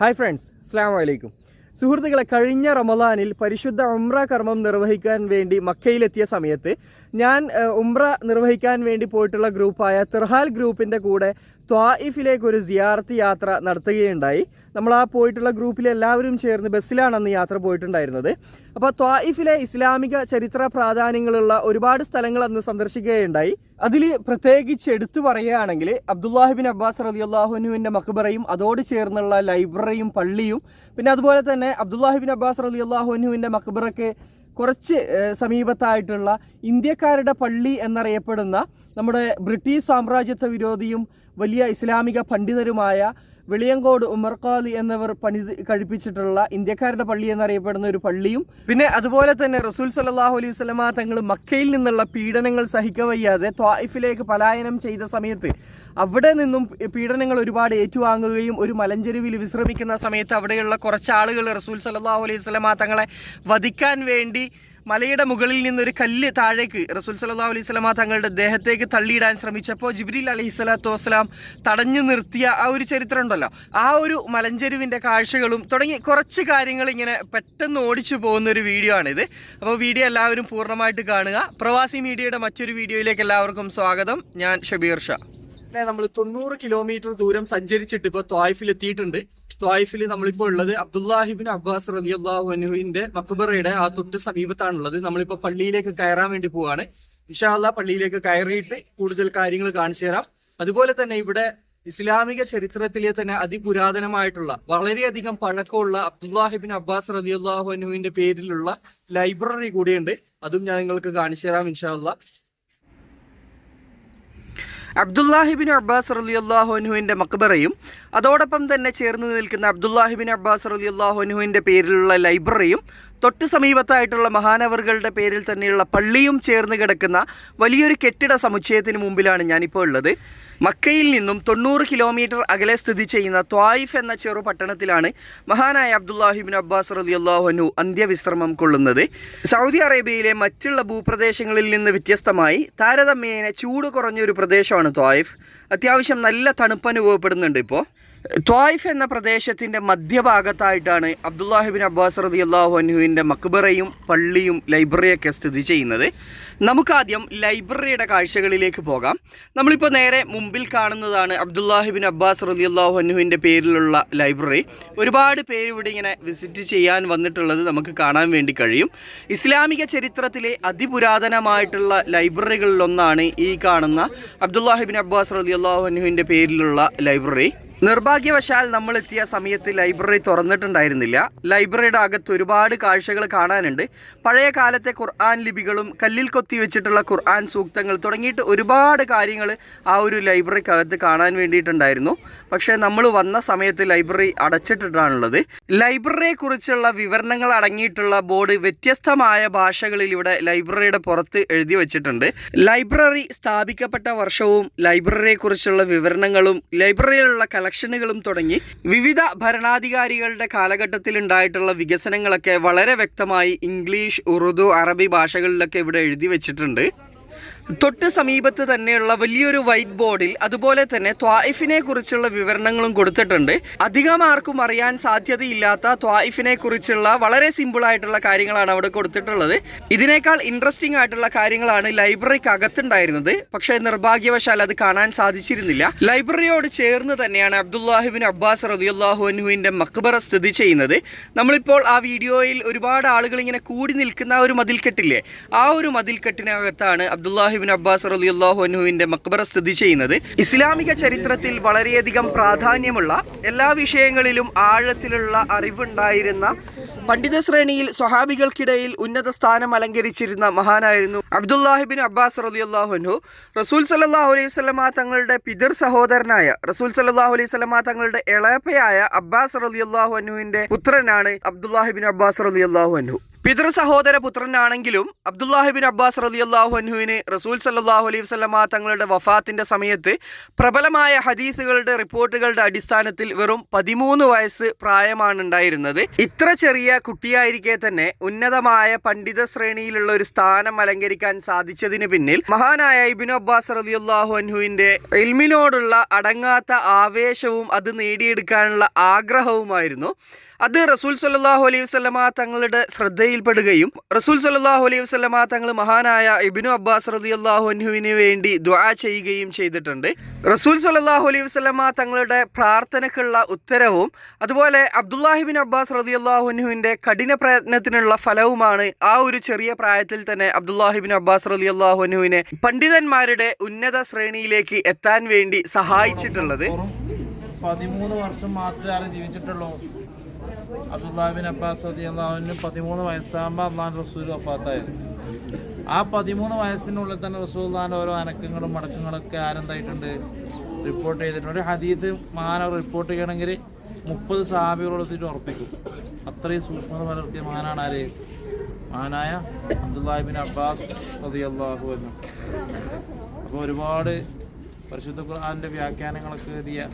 Hi friends അസ്സാം വലൈക്കും സുഹൃത്തുക്കളെ കഴിഞ്ഞ റമദാനിൽ പരിശുദ്ധ ഉംറ കർമ്മം നിർവഹിക്കാൻ വേണ്ടി മക്കയിലെത്തിയ സമയത്ത് ഞാൻ ഉംറ നിർവഹിക്കാൻ വേണ്ടി പോയിട്ടുള്ള ഗ്രൂപ്പായ തിർഹാൽ ഗ്രൂപ്പിന്റെ കൂടെ ത്വായിഫിലേക്ക് ഒരു സിയാർത്ത് യാത്ര നടത്തുകയുണ്ടായി. നമ്മൾ ആ പോയിട്ടുള്ള ഗ്രൂപ്പിൽ എല്ലാവരും ചേർന്ന് ബസ്സിലാണ് അന്ന് യാത്ര പോയിട്ടുണ്ടായിരുന്നത്. അപ്പോൾ ത്വായിഫിലെ ഇസ്ലാമിക ചരിത്ര പ്രാധാന്യങ്ങളുള്ള ഒരുപാട് സ്ഥലങ്ങൾ അന്ന് സന്ദർശിക്കുകയുണ്ടായി. അതിൽ പ്രത്യേകിച്ച് എടുത്തു പറയുകയാണെങ്കിൽ അബ്ദുല്ലാഹിബിൻ അബ്ബാസ് റലിയല്ലാഹുനുവിന്റെ മക്ബറയും അതോട് ചേർന്നുള്ള ലൈബ്രറിയും പള്ളിയും പിന്നെ അതുപോലെ തന്നെ അബ്ദുല്ലാഹിബിൻ അബ്ബാസ് റലിയല്ലാഹുനുവിന്റെ മക്ബറയ്ക്ക് കുറച്ച് സമീപത്തായിട്ടുള്ള ഇന്ത്യക്കാരുടെ പള്ളി എന്നറിയപ്പെടുന്ന നമ്മുടെ ബ്രിട്ടീഷ് സാമ്രാജ്യത്വ വിരോധിയും വലിയ ഇസ്ലാമിക പണ്ഡിതരുമായ വെളിയങ്കോട് ഉമർഖാലി എന്നിവർ പണി കഴിപ്പിച്ചിട്ടുള്ള ഇന്ത്യക്കാരുടെ പള്ളി എന്നറിയപ്പെടുന്ന ഒരു പള്ളിയും പിന്നെ അതുപോലെ തന്നെ റസൂൽ സലാഹു അലൈഹി വസല്ലമ തങ്ങൾ മക്കയിൽ നിന്നുള്ള പീഡനങ്ങൾ സഹിക്കവയ്യാതെ ത്വായിഫിലേക്ക് പലായനം ചെയ്ത സമയത്ത് അവിടെ നിന്നും പീഡനങ്ങൾ ഒരുപാട് ഏറ്റുവാങ്ങുകയും ഒരു മലഞ്ചെരുവിൽ വിശ്രമിക്കുന്ന സമയത്ത് അവിടെയുള്ള കുറച്ച് ആളുകൾ റസൂൽ സലാഹു അലൈഹി വസല്ലമ തങ്ങളെ വധിക്കാൻ വേണ്ടി മലയുടെ മുകളിൽ നിന്നൊരു കല്ല് താഴേക്ക് റസൂൽ സല്ലല്ലാഹു അലൈഹി സ്വലാമ തങ്ങളുടെ ദേഹത്തേക്ക് തള്ളിയിടാൻ ശ്രമിച്ചപ്പോൾ ജിബ്രീൽ അലൈഹി സ്വലാത്തു വസ്സലാം തടഞ്ഞു നിർത്തിയ ആ ഒരു ചരിത്രം ഉണ്ടല്ലോ. ആ ഒരു മലഞ്ചെരുവിന്റെ കാഴ്ചകളും തുടങ്ങി കുറച്ച് കാര്യങ്ങൾ ഇങ്ങനെ പെട്ടെന്ന് ഓടിച്ചു പോകുന്ന ഒരു വീഡിയോ ആണിത്. അപ്പോൾ വീഡിയോ എല്ലാവരും പൂർണമായിട്ട് കാണുക. പ്രവാസി മീഡിയയുടെ മറ്റൊരു വീഡിയോയിലേക്ക് എല്ലാവർക്കും സ്വാഗതം. ഞാൻ ഷബീർ ഷാ. നമ്മൾ തൊണ്ണൂറ് കിലോമീറ്റർ ദൂരം സഞ്ചരിച്ചിട്ട് ഇപ്പോൾ ത്വായിഫിൽ എത്തിയിട്ടുണ്ട് ത്വായിഫിൽ നമ്മളിപ്പോൾ ഉള്ളത് അബ്ദുല്ലാഹിബിൻ അബ്ബാസ് റലി അള്ളാഹുനുവിന്റെ മക്ബറയുടെ ആ തൊട്ട് സമീപത്താണുള്ളത്. നമ്മളിപ്പോൾ പള്ളിയിലേക്ക് കയറാൻ വേണ്ടി പോവാണ്. വിശാല പള്ളിയിലേക്ക് കയറിയിട്ട് കൂടുതൽ കാര്യങ്ങൾ കാണിച്ചു തരാം. അതുപോലെ തന്നെ ഇവിടെ ഇസ്ലാമിക ചരിത്രത്തിലെ തന്നെ അതിപുരാതനമായിട്ടുള്ള വളരെയധികം പഴക്കമുള്ള അബ്ദുല്ലാഹിബിൻ അബ്ബാസ് റലി അള്ളാഹുനുവിന്റെ പേരിലുള്ള ലൈബ്രറി കൂടിയുണ്ട്. അതും ഞാൻ നിങ്ങൾക്ക് കാണിച്ചു തരാം ഇൻഷാല്ല അബ്ദുല്ലാഹിബിൻ അബ്ബാസ് അലി അള്ളാഹുനുവിന്റെ മക്ബറയും അതോടൊപ്പം തന്നെ ചേർന്ന് നിൽക്കുന്ന അബ്ദുല്ലാഹിബിൻ അബ്ബാസ് അലി അള്ളാഹുനുവിന്റെ പേരിലുള്ള ലൈബ്രറിയും തൊട്ട് സമീപത്തായിട്ടുള്ള മഹാനവറുകളുടെ പേരിൽ തന്നെയുള്ള പള്ളിയും ചേർന്ന് കിടക്കുന്ന വലിയൊരു കെട്ടിട സമുച്ചയത്തിന് മുമ്പിലാണ് ഞാനിപ്പോൾ ഉള്ളത്. മക്കയിൽ നിന്നും തൊണ്ണൂറ് കിലോമീറ്റർ അകലെ സ്ഥിതി ചെയ്യുന്ന ത്വായിഫ് എന്ന ചെറു പട്ടണത്തിലാണ് മഹാനായ അബ്ദുല്ലാഹിബിൻ അബ്ബാസ് റലി അള്ളാഹുനു അന്ത്യവിശ്രമം കൊള്ളുന്നത്. സൗദി അറേബ്യയിലെ മറ്റുള്ള ഭൂപ്രദേശങ്ങളിൽ നിന്ന് വ്യത്യസ്തമായി താരതമ്യേന ചൂട് കുറഞ്ഞൊരു പ്രദേശമാണ് ത്വായിഫ് അത്യാവശ്യം നല്ല തണുപ്പ് അനുഭവപ്പെടുന്നുണ്ട് ഇപ്പോൾ ത്വായിഫ് എന്ന പ്രദേശത്തിന്റെ മധ്യഭാഗത്തായിട്ടാണ് അബ്ദുല്ലാഹിബിൻ അബ്ബാസ് റതി അള്ളാഹുനുവിന്റെ മക്ബറയും പള്ളിയും ലൈബ്രറിയൊക്കെ സ്ഥിതി ചെയ്യുന്നത്. നമുക്കാദ്യം ലൈബ്രറിയുടെ കാഴ്ചകളിലേക്ക് പോകാം. നമ്മളിപ്പോൾ നേരെ മുമ്പിൽ കാണുന്നതാണ് അബ്ദുല്ലാഹിബിൻ അബ്ബാസ് റതി അള്ളാഹുനുവിന്റെ പേരിലുള്ള ലൈബ്രറി. ഒരുപാട് പേര് ഇവിടെ ഇങ്ങനെ വിസിറ്റ് ചെയ്യാൻ വന്നിട്ടുള്ളത് നമുക്ക് കാണാൻ വേണ്ടി കഴിയും. ഇസ്ലാമിക ചരിത്രത്തിലെ അതിപുരാതനമായിട്ടുള്ള ലൈബ്രറികളിലൊന്നാണ് ഈ കാണുന്ന അബ്ദുല്ലാഹിബിൻ അബ്ബാസ് റതി അള്ളാഹുനുവിന്റെ പേരിലുള്ള ലൈബ്രറി. നിർഭാഗ്യവശാൽ നമ്മൾ എത്തിയ സമയത്ത് ലൈബ്രറി തുറന്നിട്ടുണ്ടായിരുന്നില്ല. ലൈബ്രറിയുടെ അകത്ത് ഒരുപാട് കാഴ്ചകൾ കാണാനുണ്ട്. പഴയ കാലത്തെ ഖുർആൻ ലിപികളും കല്ലിൽ കൊത്തി വെച്ചിട്ടുള്ള ഖുർആൻ സൂക്തങ്ങൾ തുടങ്ങിയിട്ട് ഒരുപാട് കാര്യങ്ങൾ ആ ഒരു ലൈബ്രറിക്കകത്ത് കാണാൻ വേണ്ടിയിട്ടുണ്ടായിരുന്നു. പക്ഷേ നമ്മൾ വന്ന സമയത്ത് ലൈബ്രറി അടച്ചിട്ടിട്ടാണുള്ളത്. ലൈബ്രറിയെക്കുറിച്ചുള്ള വിവരണങ്ങൾ അടങ്ങിയിട്ടുള്ള ബോർഡ് വ്യത്യസ്തമായ ഭാഷകളിൽ ഇവിടെ ലൈബ്രറിയുടെ പുറത്ത് എഴുതി വെച്ചിട്ടുണ്ട്. ലൈബ്രറി സ്ഥാപിക്കപ്പെട്ട വർഷവും ലൈബ്രറിയെക്കുറിച്ചുള്ള വിവരണങ്ങളും ലൈബ്രറിയിലുള്ള കളക്ഷനുകളും തുടങ്ങി. വിവിധ ഭരണാധികാരികളുടെ കാലഘട്ടത്തിൽ ഉണ്ടായിട്ടുള്ള വികസനങ്ങളൊക്കെ വളരെ വ്യക്തമായി ഇംഗ്ലീഷ് ഉറുദു അറബി ഭാഷകളിലൊക്കെ ഇവിടെ എഴുതി വെച്ചിട്ടുണ്ട്. തൊട്ട് സമീപത്ത് തന്നെയുള്ള വലിയൊരു വൈറ്റ് ബോർഡിൽ അതുപോലെ തന്നെ ത്വായിഫിനെ കുറിച്ചുള്ള വിവരണങ്ങളും കൊടുത്തിട്ടുണ്ട്. അധികം ആർക്കും അറിയാൻ സാധ്യതയില്ലാത്ത ത്വായിഫിനെ കുറിച്ചുള്ള വളരെ സിമ്പിൾ ആയിട്ടുള്ള കാര്യങ്ങളാണ് അവിടെ കൊടുത്തിട്ടുള്ളത്. ഇതിനേക്കാൾ ഇൻട്രസ്റ്റിംഗ് ആയിട്ടുള്ള കാര്യങ്ങളാണ് ലൈബ്രറിക്ക് അകത്തുണ്ടായിരുന്നത് പക്ഷേ നിർഭാഗ്യവശാൽ അത് കാണാൻ സാധിച്ചിരുന്നില്ല. ലൈബ്രറിയോട് ചേർന്ന് തന്നെയാണ് അബ്ദുല്ലാഹിബിൻ അബ്ബാസ് റദിയുല്ലാഹുവിന്റെ മക്ബറ സ്ഥിതി ചെയ്യുന്നത്. നമ്മളിപ്പോൾ ആ വീഡിയോയിൽ ഒരുപാട് ആളുകൾ ഇങ്ങനെ കൂടി നിൽക്കുന്ന ആ ഒരു മതിൽക്കെട്ടില്ലേ? ആ ഒരു മതിൽക്കെട്ടിനകത്താണ് അബ്ദുല്ലാഹിബിൻ അബ്ബാസ് റലിയുല്ലാഹു മക്ബറ സ്ഥിതി ചെയ്യുന്നത്. ഇസ്ലാമിക ചരിത്രത്തിൽ വളരെയധികം പ്രാധാന്യമുള്ള എല്ലാ വിഷയങ്ങളിലും ആഴത്തിലുള്ള അറിവുണ്ടായിരുന്ന പണ്ഡിത ശ്രേണിയിൽ സ്വഹാബികൾക്കിടയിൽ ഉന്നത സ്ഥാനം അലങ്കരിച്ചിരുന്ന മഹാനായിരുന്നു അബ്ദുല്ലാഹിബിൻ അബ്ബാസ് റലിയുല്ലാഹുനു റസൂൽ സല്ലാഹു അലൈഹി സ്വലമ തങ്ങളുടെ പിതൃ സഹോദരനായ റസൂൽ സല്ലാഹു അലൈഹി സ്വലമ തങ്ങളുടെ ഇളയപ്പയായ അബ്ബാസ് റലിയുല്ലാഹു അനുവിന്റെ പുത്രനാണ് അബ്ദുല്ലാഹിബിൻ അബ്ബാസ് റലിയുല്ലാഹു അനു പിതൃ സഹോദര പുത്രനാണെങ്കിലും അബ്ദുല്ലാഹിബിൻ അബ്ബാസ് റളിയല്ലാഹു അൻഹുവിന് റസൂൽ സല്ലാഹു അലൈഹി വസല്ലമ തങ്ങളുടെ വഫാത്തിന്റെ സമയത്ത് പ്രബലമായ ഹദീസുകളുടെ റിപ്പോർട്ടുകളുടെ അടിസ്ഥാനത്തിൽ വെറും പതിമൂന്ന് വയസ്സ് പ്രായമാണ് ഉണ്ടായിരുന്നത്. ഇത്ര ചെറിയ കുട്ടിയായിരിക്കെ തന്നെ ഉന്നതമായ പണ്ഡിത ശ്രേണിയിലുള്ള ഒരു സ്ഥാനം അലങ്കരിക്കാൻ സാധിച്ചതിന് പിന്നിൽ മഹാനായ ഇബിനു അബ്ബാസ് റളിയല്ലാഹു അൻഹുവിന്റെ ഇൽമിനോടുള്ള അടങ്ങാത്ത ആവേശവും അത് നേടിയെടുക്കാനുള്ള ആഗ്രഹവുമായിരുന്നു. അത് റസൂൽ സല്ലാഹു അലൈഹി വസല്ലമ തങ്ങളുടെ ശ്രദ്ധയിൽപ്പെടുകയും റസൂൽ സല്ലാഹു അലൈഹി വസല്ലമ തങ്ങൾ മഹാനായ ഇബിനു അബ്ബാസ് റളിയല്ലാഹു അൻഹുവിന് വേണ്ടി ദ്വാ ചെയ്യുകയും ചെയ്തിട്ടുണ്ട്. റസൂൽ സല്ലാഹു അലൈഹി വസല്ലമ തങ്ങളുടെ പ്രാർത്ഥനയ്ക്കുള്ള ഉത്തരവും അതുപോലെ അബ്ദുല്ലാഹിബിൻ അബ്ബാസ് റളിയല്ലാഹു അൻഹുവിന്റെ കഠിന പ്രയത്നത്തിനുള്ള ഫലവുമാണ് ആ ഒരു ചെറിയ പ്രായത്തിൽ തന്നെ അബ്ദുല്ലാഹിബിൻ അബ്ബാസ് റളിയല്ലാഹു അൻഹുവിനെ പണ്ഡിതന്മാരുടെ ഉന്നത ശ്രേണിയിലേക്ക് എത്താൻ വേണ്ടി സഹായിച്ചിട്ടുള്ളത്. പതിമൂന്ന് വർഷം മാത്രമേ ആരും ജീവിച്ചിട്ടുള്ളൂ. അബ്ദുല്ലാബിൻ അബ്ബാസ് അള്ളാഹുവിന് പതിമൂന്ന് വയസ്സാകുമ്പോൾ അള്ളാഹ് റസൂൽ വഫാത്തായത്. ആ പതിമൂന്ന് വയസ്സിനുള്ളിൽ തന്നെ റസൂൽദാന്റെ ഓരോ അനക്കങ്ങളും മടക്കങ്ങളൊക്കെ ആരെന്തായിട്ടുണ്ട് റിപ്പോർട്ട് ചെയ്തിട്ടുണ്ട്. ഒരു ഹദീത്ത് മഹാനവർ റിപ്പോർട്ട് ചെയ്യണമെങ്കിൽ മുപ്പത് സാബികളെടുത്തിട്ട് ഉറപ്പിക്കും. അത്രയും സൂക്ഷ്മത പുലർത്തിയ മഹാനാണ് ആര്? മഹാനായ അബ്ദുല്ലാഹിബിൻ അബ്ബാസ് അള്ളാഹു അൻഹു. അപ്പോൾ ഒരുപാട് പരിശുദ്ധ ഖുർആാനിന്റെ വ്യാഖ്യാനങ്ങളൊക്കെ എഴുതിയ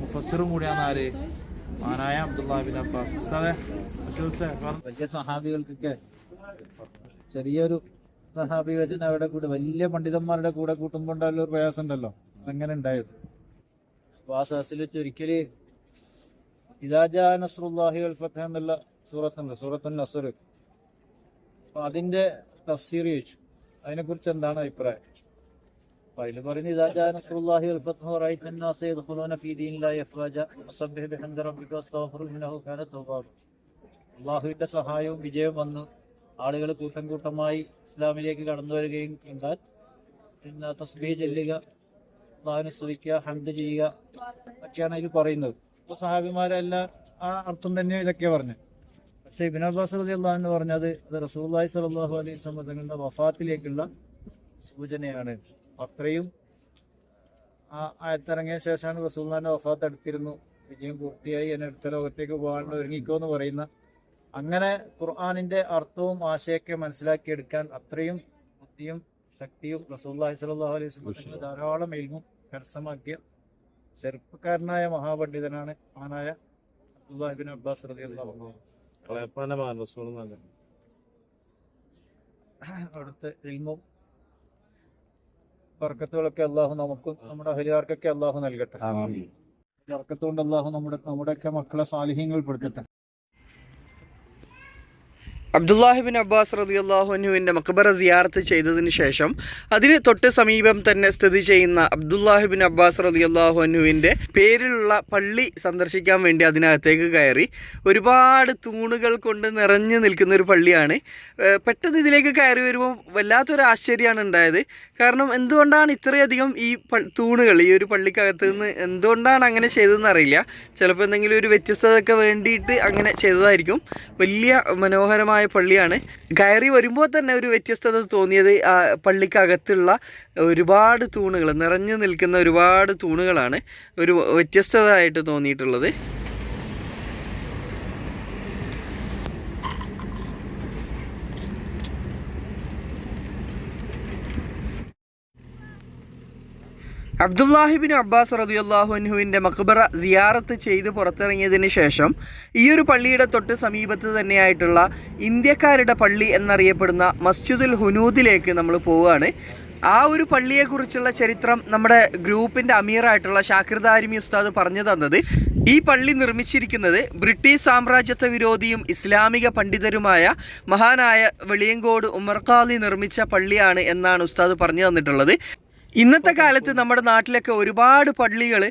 മുഫസറും കൂടിയാണ് ആര്? മഹാനായ അബ്ദുല്ലാബിൻ അബ്ബാസ്. വലിയ സഹാബികൾക്കൊക്കെ ചെറിയൊരു സഹാബികത്തിന് അവിടെ കൂടെ വലിയ പണ്ഡിതന്മാരുടെ കൂടെ കൂട്ടുമ്പോൾ ഉണ്ടാവുന്ന ഒരു പ്രയാസം ഉണ്ടല്ലോ അങ്ങനെ ഉണ്ടായത് ഒരിക്കൽ എന്നുള്ള സൂറത്തുണ്ട്. സൂറത്തുൽ അതിന്റെ തഫ്സീർ ചോദിച്ചു. അതിനെക്കുറിച്ച് എന്താണ് അഭിപ്രായം? അതിൽ പറഞ്ഞു ഇതാജാനഹി അള്ളാഹുവിന്റെ സഹായവും വിജയവും വന്നു. ആളുകൾ കൂട്ടം കൂട്ടമായി ഇസ്ലാമിലേക്ക് കടന്നു വരികയും ഉണ്ടാൽ പിന്നെ തസ്ബീ ചെല്ലുക അള്ളാഹുവിനെ സ്തുതിക്കുക ഹംദ് ചെയ്യുക ഒക്കെയാണ് അതിൽ പറയുന്നത്. ഇപ്പോൾ സഹാബിമാരെല്ലാം ആ അർത്ഥം തന്നെ ഇതൊക്കെ പറഞ്ഞു. പക്ഷേ ഇബിൻ അബ്ബാസ് റതി അള്ളാഹു പറഞ്ഞത് അത് റസൂല്ലായി സലാഹു അലൈഹി സംബന്ധങ്ങളുടെ വഫാത്തിലേക്കുള്ള സൂചനയാണ്. അത്രയും ആ ആയത്തിറങ്ങിയ ശേഷമാണ് റസൂൽനാന്റെ വഫാത്ത് എടുത്തിരുന്നു വിജയം പൂർത്തിയായി. എന്നെ അടുത്ത ലോകത്തേക്ക് പോകാനുള്ള ഒരുങ്ങിക്കോ എന്ന് പറയുന്ന അങ്ങനെ ഖുർആാനിന്റെ അർത്ഥവും ആശയൊക്കെ മനസ്സിലാക്കിയെടുക്കാൻ അത്രയും ബുദ്ധിയും ശക്തിയും റസൂല്ലാഹി സ്വല്ലല്ലാഹു അലൈഹി വസല്ലം ധാരാളം എൽമും കരസ്ഥമാക്കിയ ചെറുപ്പക്കാരനായ മഹാപണ്ഡിതനാണ് മഹാനായ അബ്ദുല്ലാഹിബിൻ അബ്ബാസ് എന്നാണ്. അവിടുത്തെ എൽമും ബർക്കത്തുകളൊക്കെ അള്ളാഹു നമുക്കും നമ്മുടെ അഹലിയാർക്കൊക്കെ അള്ളാഹു നൽകട്ടെ. വർക്കത്തുകൊണ്ട് അള്ളാഹു നമ്മുടെ നമ്മുടെയൊക്കെ മക്കളെ സാലിഹ്യങ്ങൾ പെടുത്തട്ടെ. അബ്ദുല്ലാഹിബിൻ അബ്ബാസ് റതി അള്ളാഹുനുവിന്റെ മക്ബറ സിയാർത്ത് ചെയ്തതിന് ശേഷം അതിന് തൊട്ട് സമീപം തന്നെ സ്ഥിതി ചെയ്യുന്ന അബ്ദുല്ലാഹിബിൻ അബ്ബാസ് റതി അള്ളാഹുനുവിന്റെ പേരിലുള്ള പള്ളി സന്ദർശിക്കാൻ വേണ്ടി അതിനകത്തേക്ക് കയറി ഒരുപാട് തൂണുകൾ കൊണ്ട് നിറഞ്ഞു നിൽക്കുന്ന ഒരു പള്ളിയാണ്. പെട്ടെന്ന് ഇതിലേക്ക് കയറി വരുമ്പോൾ വല്ലാത്തൊരു ആശ്ചര്യമാണ് ഉണ്ടായത്. കാരണം എന്തുകൊണ്ടാണ് ഇത്രയധികം ഈ തൂണുകൾ ഈ ഒരു പള്ളിക്കകത്ത് നിന്ന് എന്തുകൊണ്ടാണ് അങ്ങനെ ചെയ്തതെന്ന് അറിയില്ല. ചിലപ്പോൾ എന്തെങ്കിലും ഒരു വ്യത്യസ്തതയൊക്കെ വേണ്ടിയിട്ട് അങ്ങനെ ചെയ്തതായിരിക്കും. വലിയ മനോഹരമായ പള്ളിയാണ്. കയറി വരുമ്പോൾ തന്നെ ഒരു വ്യത്യസ്തത തോന്നിയത് ആ പള്ളിക്കകത്തുള്ള ഒരുപാട് തൂണുകൾ നിറഞ്ഞു നിൽക്കുന്ന ഒരുപാട് തൂണുകളാണ് ഒരു വ്യത്യസ്തതയായിട്ട് തോന്നിയിട്ടുള്ളത്. അബ്ദുല്ലാഹിബിൻ അബ്ബാസ് റളിയല്ലാഹു അൻഹുവിന്റെ മക്ബറ സിയാറത്ത് ചെയ്ത് പുറത്തിറങ്ങിയതിന് ശേഷം ഈ ഒരു പള്ളിയുടെ തൊട്ട് സമീപത്ത് തന്നെയായിട്ടുള്ള ഇന്ത്യക്കാരുടെ പള്ളി എന്നറിയപ്പെടുന്ന മസ്ജിദുൽ ഹുനൂദിലേക്ക് നമ്മൾ പോവുകയാണ്. ആ ഒരു പള്ളിയെക്കുറിച്ചുള്ള ചരിത്രം നമ്മുടെ ഗ്രൂപ്പിന്റെ അമീറായിട്ടുള്ള ഷാക്കിർ ഉസ്താദ് പറഞ്ഞു തന്നത്. ഈ പള്ളി നിർമ്മിച്ചിരിക്കുന്നത് ബ്രിട്ടീഷ് സാമ്രാജ്യത്വ വിരോധിയും ഇസ്ലാമിക പണ്ഡിതരുമായ മഹാനായ വെളിയങ്കോട് ഉമർഖാലി നിർമ്മിച്ച പള്ളിയാണ് എന്നാണ് ഉസ്താദ് പറഞ്ഞു തന്നിട്ടുള്ളത്. ഇന്നത്തെ കാലത്ത് നമ്മുടെ നാട്ടിലൊക്കെ ഒരുപാട് പള്ളികൾ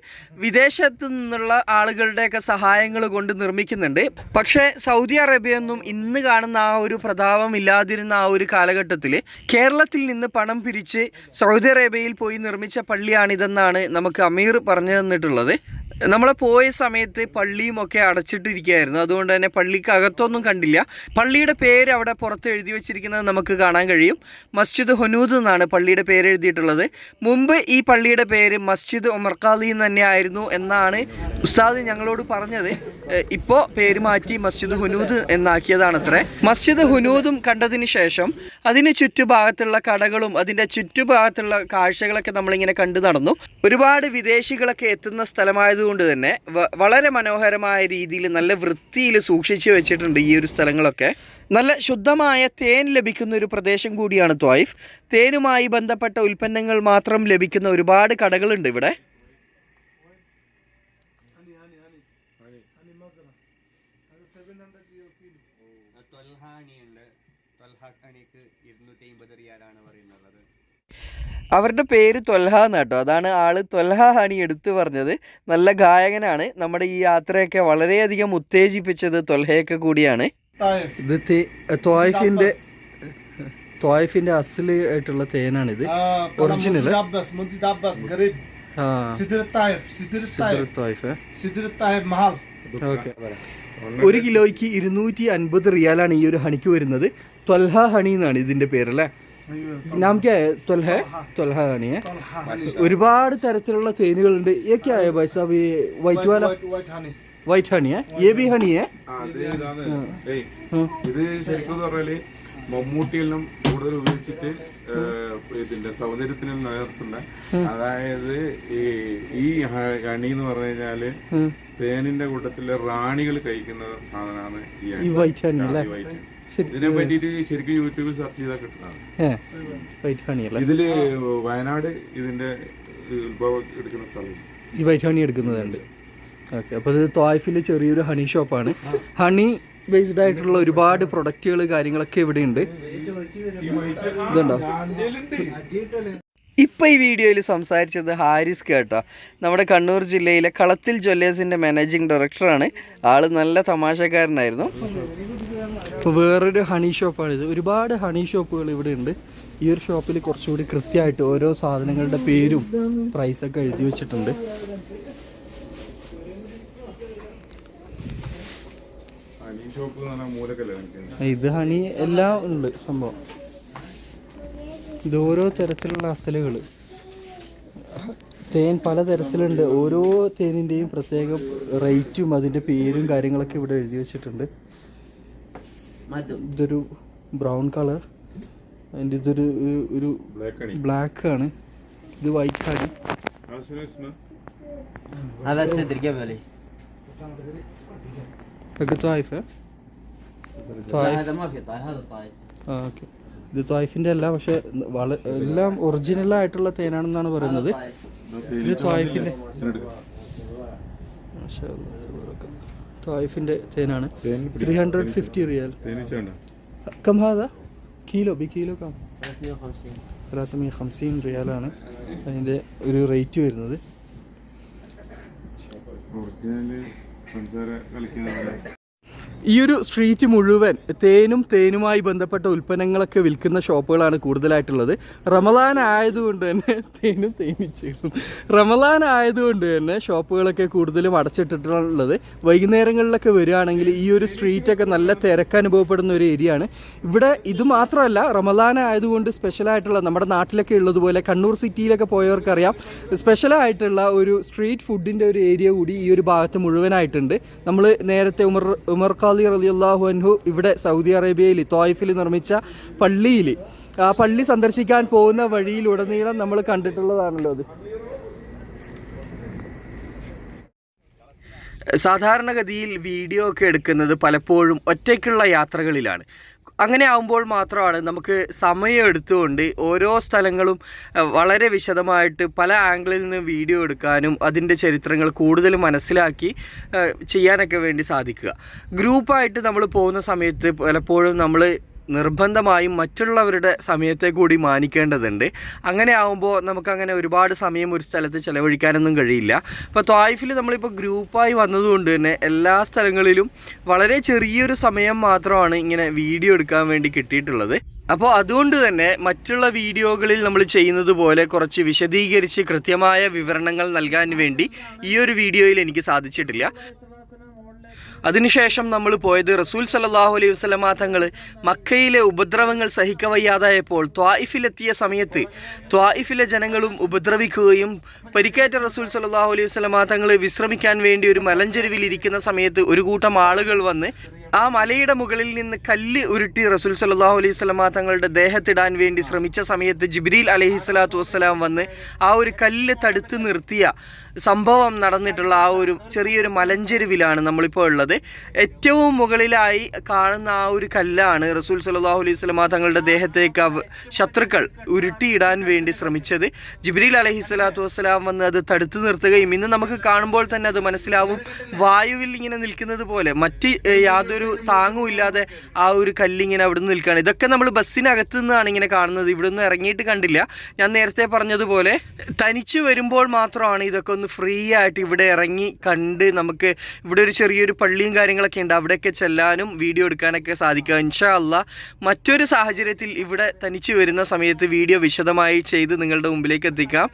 വിദേശത്ത് നിന്നുള്ള ആളുകളുടെയൊക്കെ സഹായങ്ങൾ കൊണ്ട് നിർമ്മിക്കുന്നുണ്ട്. പക്ഷേ സൗദി അറേബ്യയൊന്നും ഇന്ന് കാണുന്ന ആ ഒരു പ്രതാപം ഇല്ലാതിരുന്ന ആ ഒരു കാലഘട്ടത്തിൽ കേരളത്തിൽ നിന്ന് പണം പിരിച്ച് സൗദി അറേബ്യയിൽ പോയി നിർമ്മിച്ച പള്ളിയാണിതെന്നാണ് നമുക്ക് അമീർ പറഞ്ഞു തന്നിട്ടുള്ളത്. നമ്മൾ പോയ സമയത്ത് പള്ളിയും ഒക്കെ അടച്ചിട്ടിരിക്കുകയായിരുന്നു. അതുകൊണ്ട് തന്നെ പള്ളിക്ക് അകത്തൊന്നും കണ്ടില്ല. പള്ളിയുടെ പേര് അവിടെ പുറത്ത് എഴുതി വെച്ചിരിക്കുന്നത് നമുക്ക് കാണാൻ കഴിയും. മസ്ജിദ് ഹനൂദ് എന്നാണ് പള്ളിയുടെ പേര് എഴുതിയിട്ടുള്ളത്. മുമ്പ് ഈ പള്ളിയുടെ പേര് മസ്ജിദ് ഉമർഖാലി എന്ന് തന്നെയായിരുന്നു എന്നാണ് ഉസ്താദ് ഞങ്ങളോട് പറഞ്ഞത്. ഇപ്പോൾ പേര് മാറ്റി മസ്ജിദ് ഹുനൂദ് എന്നാക്കിയതാണ് അത്രേ മസ്ജിദ് ഹുനൂദും കണ്ടതിന് ശേഷം അതിന് ചുറ്റുഭാഗത്തുള്ള കടകളും അതിന്റെ ചുറ്റുഭാഗത്തുള്ള കാഴ്ചകളൊക്കെ നമ്മളിങ്ങനെ കണ്ടു നടന്നു. ഒരുപാട് വിദേശികളൊക്കെ എത്തുന്ന സ്ഥലമായതുകൊണ്ട് തന്നെ വളരെ മനോഹരമായ രീതിയിൽ നല്ല വൃത്തിയിൽ സൂക്ഷിച്ചു വെച്ചിട്ടുണ്ട് ഈ ഒരു സ്ഥലങ്ങളൊക്കെ. നല്ല ശുദ്ധമായ തേൻ ലഭിക്കുന്ന ഒരു പ്രദേശം കൂടിയാണ് ത്വായിഫ്. തേനുമായി ബന്ധപ്പെട്ട ഉൽപ്പന്നങ്ങൾ മാത്രം ലഭിക്കുന്ന ഒരുപാട് കടകളുണ്ട് ഇവിടെ. തൊൽഹാണിയുണ്ട് റിയാലാണ് പറയുന്നത് അവരുടെ പേര് ത്വൽഹ എന്ന് കേട്ടോ. അതാണ് ആൾ ത്വൽഹ ഹണി എടുത്തു പറഞ്ഞത്. നല്ല ഗായകനാണ്. നമ്മുടെ ഈ യാത്രയൊക്കെ വളരെയധികം ഉത്തേജിപ്പിച്ചത് ത്വൽഹയൊക്കെ കൂടിയാണ്. ഇത് ത്വായിഫിന്റെ ആയിട്ടുള്ള തേനാണിത്. ഒറിജിനൽ ഒരു കിലോയ്ക്ക് ഇരുന്നൂറ്റി അൻപത് റിയാലാണ് ഈ ഒരു ഹണിക്ക് വരുന്നത്. ത്വൽഹ ഹണി എന്നാണ് ഇതിന്റെ പേരല്ലേ? നാം ക്യാ തൊൽഹ തൊൽഹ റാണി ഒരുപാട് തരത്തിലുള്ള തേനുകളുണ്ട്. ഏ ക്യാ ബൈസാബ് ഈ വൈറ്റ് വാല? വൈറ്റ് ഹണിയെ എ ബി ഹണിയെ ഇത് ശരിക്കും പറഞ്ഞാൽ മമ്മൂട്ടിയെല്ലാം കൂടുതൽ ഉപയോഗിച്ചിട്ട് ഇതിന്റെ സൗന്ദര്യത്തിന് നിലനിർത്തുന്ന അതായത് ഈ ഹണി എന്ന് പറഞ്ഞു കഴിഞ്ഞാൽ തേനിന്റെ കൂട്ടത്തിൽ റാണികൾ കഴിക്കുന്ന സാധനമാണ് ഈ വൈറ്റ് ഹണി. ഇതിനെ പറ്റിയിട്ട് ശരിക്കും യൂട്യൂബിൽ സെർച്ച് ചെയ്താൽ കിട്ടുന്നതാണ്. ഏ വൈറ്റ് ഹണി അല്ലേ? ഇതിൽ വയനാട് ഇതിന്റെ ഉത്ഭവം എടുക്കുന്ന സ്ഥലം. ഈ വൈറ്റ് ഹണി എടുക്കുന്നതുണ്ട്. ഓക്കെ അപ്പോൾ ഇത് തോയ്ഫിൽ ചെറിയൊരു ഹണി ഷോപ്പാണ് ഹണി ബേസ്ഡ് ആയിട്ടുള്ള ഒരുപാട് പ്രൊഡക്റ്റുകൾ കാര്യങ്ങളൊക്കെ ഇവിടെ ഉണ്ട് ഇതുണ്ടോ? ഇപ്പം ഈ വീഡിയോയിൽ സംസാരിച്ചത് ഹാരിസ് കേട്ടോ. നമ്മുടെ കണ്ണൂർ ജില്ലയിലെ കളത്തിൽ ജ്വല്ലേഴ്സിന്റെ മാനേജിങ് ഡയറക്ടറാണ്. ആൾ നല്ല തമാശക്കാരനായിരുന്നു. ഇപ്പോൾ വേറൊരു ഹണി ഷോപ്പാണിത് ഒരുപാട് ഹണി ഷോപ്പുകൾ ഇവിടെ ഉണ്ട്. ഈ ഒരു ഷോപ്പിൽ കുറച്ചുകൂടി കൃത്യമായിട്ട് ഓരോ സാധനങ്ങളുടെ പേരും പ്രൈസൊക്കെ എഴുതി വെച്ചിട്ടുണ്ട്. ഇത് ഹണി എല്ലാം ഉണ്ട് സംഭവം. ഇത് ഓരോ തരത്തിലുള്ള അസലുകൾ തേൻ പല തരത്തിലുണ്ട് ഓരോ തേനിൻ്റെയും പ്രത്യേക റേറ്റും അതിൻ്റെ പേരും കാര്യങ്ങളൊക്കെ ഇവിടെ എഴുതി വെച്ചിട്ടുണ്ട് ഇതൊരു ബ്രൗൺ കളർ അതിൻ്റെ ഇതൊരു ഏഹ്, ഒരു ബ്ലാക്ക് ഹണി ബ്ലാക്ക് ആണ് ഇത് വൈറ്റ് ഹണി ആ, സുരേഷ് എന്നാ? هذا الصدر قبلي ഒക്കെ ത്വായിഫ് ത്വായിഫ് هذا ما في طاي هذا طاي ആ ഓക്കെ ഇത് ത്വായിഫിന്റെ അല്ല പക്ഷെ വള എല്ലാം ഒറിജിനൽ ആയിട്ടുള്ള തേനാണെന്നാണ് പറയുന്നത്. ഇത് ത്വായിഫിന്റെ. ത്വായിഫിന്റെ തേനാണ്. ത്രീ ഹൺഡ്രഡ് ഫിഫ്റ്റി റിയാൽ? കം ഹാദാ കിലോ ബി കിലോ കം? 350 ത്രാത്തമി ഹംസീൻ റിയാലാണ് അതിന്റെ ഒരു റേറ്റ് വരുന്നത്. ഒറിജിനൽ സംസാര കളിക്കുന്നതാണ് ഈ ഒരു സ്ട്രീറ്റ് മുഴുവൻ തേനും തേനുമായി ബന്ധപ്പെട്ട ഉൽപ്പന്നങ്ങളൊക്കെ വിൽക്കുന്ന ഷോപ്പുകളാണ് കൂടുതലായിട്ടുള്ളത്. റമലാൻ ആയതുകൊണ്ട് തന്നെ തേനും തേനിച്ചേരും. റമലാൻ ആയതുകൊണ്ട് തന്നെ ഷോപ്പുകളൊക്കെ കൂടുതലും അടച്ചിട്ടിട്ടുള്ളത് വൈകുന്നേരങ്ങളിലൊക്കെ വരികയാണെങ്കിൽ ഈ ഒരു സ്ട്രീറ്റൊക്കെ നല്ല തിരക്ക് അനുഭവപ്പെടുന്ന ഒരു ഏരിയ ആണ്. ഇവിടെ ഇത് മാത്രമല്ല റമലാൻ ആയതുകൊണ്ട് സ്പെഷ്യലായിട്ടുള്ള നമ്മുടെ നാട്ടിലൊക്കെ ഉള്ളതുപോലെ കണ്ണൂർ സിറ്റിയിലൊക്കെ പോയവർക്കറിയാം സ്പെഷ്യലായിട്ടുള്ള ഒരു സ്ട്രീറ്റ് ഫുഡിന്റെ ഒരു ഏരിയ കൂടി ഈ ഒരു ഭാഗത്ത് മുഴുവനായിട്ടുണ്ട്. നമ്മൾ നേരത്തെ ഉമർ ഉമർ ഖാലി റലിയല്ലാഹു അൻഹു ഇവിടെ സൗദി അറേബ്യയിൽ തോയിഫിൽ നിർമ്മിച്ച പള്ളിയിൽ ആ പള്ളി സന്ദർശിക്കാൻ പോകുന്ന വഴിയിലുടനീളം നമ്മൾ കണ്ടിട്ടുള്ളതാണല്ലോ അത്. സാധാരണഗതിയിൽ വീഡിയോ ഒക്കെ എടുക്കുന്നത് പലപ്പോഴും ഒറ്റയ്ക്കുള്ള യാത്രകളിലാണ്. അങ്ങനെ ആവുമ്പോൾ മാത്രമാണ് നമുക്ക് സമയം എടുത്തുകൊണ്ട് ഓരോ സ്ഥലങ്ങളും വളരെ വിശദമായിട്ട് പല ആംഗിളിൽ നിന്ന് വീഡിയോ എടുക്കാനും അതിന്റെ ചരിത്രങ്ങൾ കൂടുതൽ മനസ്സിലാക്കി ചെയ്യാനൊക്കെ വേണ്ടി സാധിക്കുക. ഗ്രൂപ്പായിട്ട് നമ്മൾ പോകുന്ന സമയത്ത് പലപ്പോഴും നമ്മൾ നിർബന്ധമായും മറ്റുള്ളവരുടെ സമയത്തെ കൂടി മാനിക്കേണ്ടതുണ്ട്. അങ്ങനെ ആകുമ്പോൾ നമുക്കങ്ങനെ ഒരുപാട് സമയം ഒരു സ്ഥലത്ത് ചിലവഴിക്കാനൊന്നും കഴിയില്ല. അപ്പോൾ ത്വായിഫിൽ നമ്മളിപ്പോൾ ഗ്രൂപ്പായി വന്നതുകൊണ്ട് തന്നെ എല്ലാ സ്ഥലങ്ങളിലും വളരെ ചെറിയൊരു സമയം മാത്രമാണ് ഇങ്ങനെ വീഡിയോ എടുക്കാൻ വേണ്ടി കിട്ടിയിട്ടുള്ളത്. അപ്പോൾ അതുകൊണ്ട് തന്നെ മറ്റുള്ള വീഡിയോകളിൽ നമ്മൾ ചെയ്യുന്നത് പോലെ കുറച്ച് വിശദീകരിച്ച് കൃത്യമായ വിവരണങ്ങൾ നൽകാൻ വേണ്ടി ഈ ഒരു വീഡിയോയിൽ എനിക്ക് സാധിച്ചിട്ടില്ല. അതിനുശേഷം നമ്മൾ പോയത് റസൂൽ സല്ലാഹു അലൈഹി വസ്ലമ തങ്ങൾ മക്കയിലെ ഉപദ്രവങ്ങൾ സഹിക്കവയ്യാതായപ്പോൾ ത്വായിഫിലെത്തിയ സമയത്ത് ത്വായിഫിലെ ജനങ്ങളും ഉപദ്രവിക്കുകയും പരിക്കേറ്റ റസൂൽ സല്ലാഹു അലൈഹി വസ്ലമ തങ്ങൾ വിശ്രമിക്കാൻ വേണ്ടി ഒരു മലഞ്ചെരുവിൽ ഇരിക്കുന്ന സമയത്ത് ഒരു കൂട്ടം ആളുകൾ വന്ന് ആ മലയുടെ മുകളിൽ നിന്ന് കല്ല് ഉരുട്ടി റസൂൽ സല്ലാഹു അലൈഹി സ്വലമ തങ്ങളുടെ ദേഹത്തിടാൻ വേണ്ടി ശ്രമിച്ച സമയത്ത് ജിബ്രീൽ അലഹി സ്വലാത്തു വസ്സലാം വന്ന് ആ ഒരു കല്ല് തടുത്ത് നിർത്തിയ സംഭവം നടന്നിട്ടുള്ള ആ ഒരു ചെറിയൊരു മലഞ്ചെരുവിലാണ് നമ്മളിപ്പോൾ ഉള്ളത്. ഏറ്റവും മുകളിലായി കാണുന്ന ആ ഒരു കല്ലാണ് റസൂൽ സലാഹു അലൈഹി സ്വലമ തങ്ങളുടെ ദേഹത്തേക്ക് ശത്രുക്കൾ ഉരുട്ടിയിടാൻ വേണ്ടി ശ്രമിച്ചത്. ജിബ്രീൽ അലഹി സ്വലാത്തു വസ്സലാം വന്ന് അത് തടുത്തു നിർത്തുകയും ഇന്ന് നമുക്ക് കാണുമ്പോൾ തന്നെ അത് മനസ്സിലാവും. വായുവിൽ ഇങ്ങനെ നിൽക്കുന്നത് പോലെ മറ്റ് യാതൊരു താങ്ങും ഇല്ലാതെ ആ ഒരു കല്ലിങ്ങനെ അവിടെ നിന്ന് നിൽക്കുകയാണ്. ഇതൊക്കെ നമ്മൾ ബസ്സിനകത്ത് നിന്നാണ് ഇങ്ങനെ കാണുന്നത്. ഇവിടെ നിന്ന് ഇറങ്ങിയിട്ട് കണ്ടില്ല. ഞാൻ നേരത്തെ പറഞ്ഞതുപോലെ തനിച്ച് വരുമ്പോൾ മാത്രമാണ് ഇതൊക്കെ ഒന്ന് ഫ്രീ ആയിട്ട് ഇവിടെ ഇറങ്ങി കണ്ട് നമുക്ക് ഇവിടെ ഒരു ചെറിയൊരു പള്ളിയും കാര്യങ്ങളൊക്കെ ഉണ്ട്. അവിടെയൊക്കെ ചെല്ലാനും വീഡിയോ എടുക്കാനൊക്കെ സാധിക്കുക ഇൻഷാ അല്ല മറ്റൊരു സാഹചര്യത്തിൽ ഇവിടെ തനിച്ച് വരുന്ന സമയത്ത് വീഡിയോ വിശദമായി ചെയ്ത് നിങ്ങളുടെ മുമ്പിലേക്ക് എത്തിക്കാം.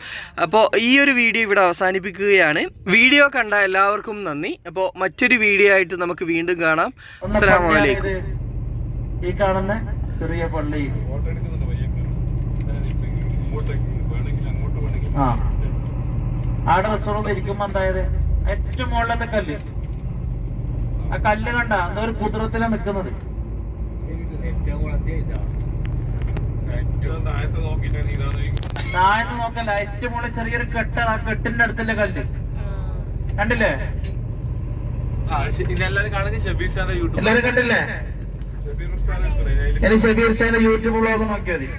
അപ്പോൾ ഈ ഒരു വീഡിയോ ഇവിടെ അവസാനിപ്പിക്കുകയാണ്. വീഡിയോ കണ്ട എല്ലാവർക്കും നന്ദി. അപ്പോൾ മറ്റൊരു വീഡിയോ ആയിട്ട് നമുക്ക് വീണ്ടും കാണാം. അസ്സാം വലൈക്കും ഈ കാണുന്ന ചെറിയ പള്ളി. ആ. ആടെ റെസ്റ്റോറന്റ് ഇരിക്കുമ്പോ എന്തായത്? ഏറ്റവും മുകളിലത്തെ കല്ല്. ആ കല്ല് കണ്ട എന്തോ ഒരു കുതിരത്തിലാ നിക്കുന്നത്. താഴത്ത് നോക്കല്ല ഏറ്റവും മുകളിൽ ചെറിയൊരു കെട്ട ആ കെട്ടിന്റെ അടുത്തല്ലേ കല്ല്. കണ്ടില്ലേ? എല്ലാരും കണ്ടില്ലേ? ഷബീർ ഷാന്റെ യൂട്യൂബ് ബ്ലോഗ് നോക്കിയാൽ മതി.